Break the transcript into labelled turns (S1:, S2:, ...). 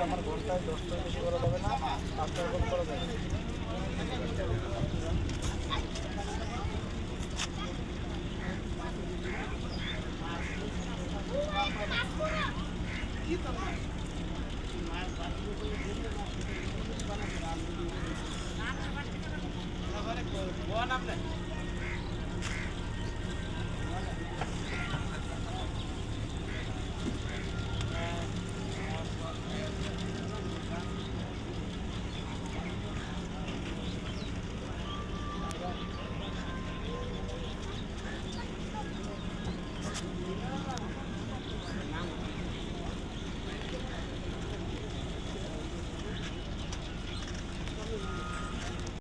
S1: আমার ঘরটায় দশটা বেশি করা যাবে না পাঁচটা এখন করা যাবে
S2: Quá!